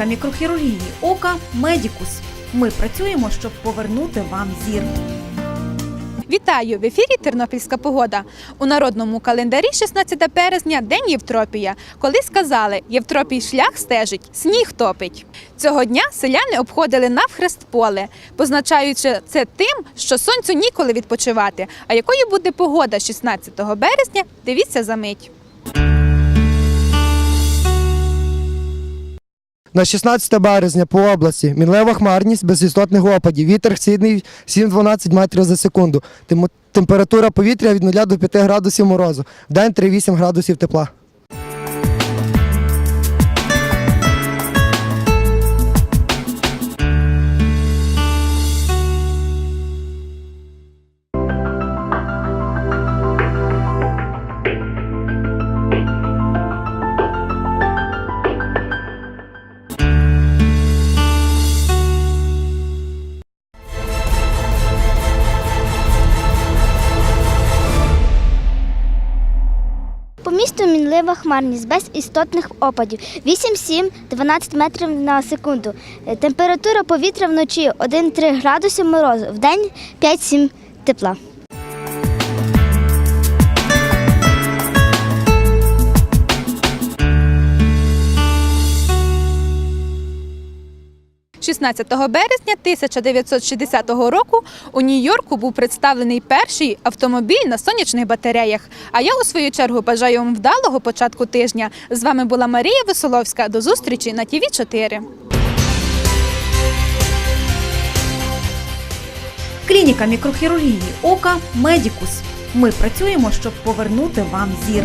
Клініка мікрохірургії ока Медікус. Ми працюємо, щоб повернути вам зір. Вітаю в ефірі Тернопільська погода. У народному календарі 16 березня день Євтропія, коли сказали Євтропій шлях стежить, сніг топить. Цього дня селяни обходили навхрест поле, позначаючи це тим, що сонцю ніколи відпочивати. А якою буде погода 16 березня? Дивіться за мить. На 16 березня по області мінлива хмарність без істотних опадів. Вітер східний 7-12 метрів за секунду. Тем- Температура повітря від 0 до 5 градусів морозу. В день 3-8 градусів тепла. Місту хмарність без істотних опадів 8-7-12 метрів на секунду. Е, Температура повітря вночі 1-3 градуси морозу, в день 5-7 тепла. – 16 березня 1960 року у Нью-Йорку був представлений перший автомобіль на сонячних батареях. А я у свою чергу бажаю вам вдалого початку тижня. З вами була Марія Висоловська. До зустрічі на ТІВІ 4 Клініка мікрохірургії ока Медікус. Ми працюємо, щоб повернути вам зір.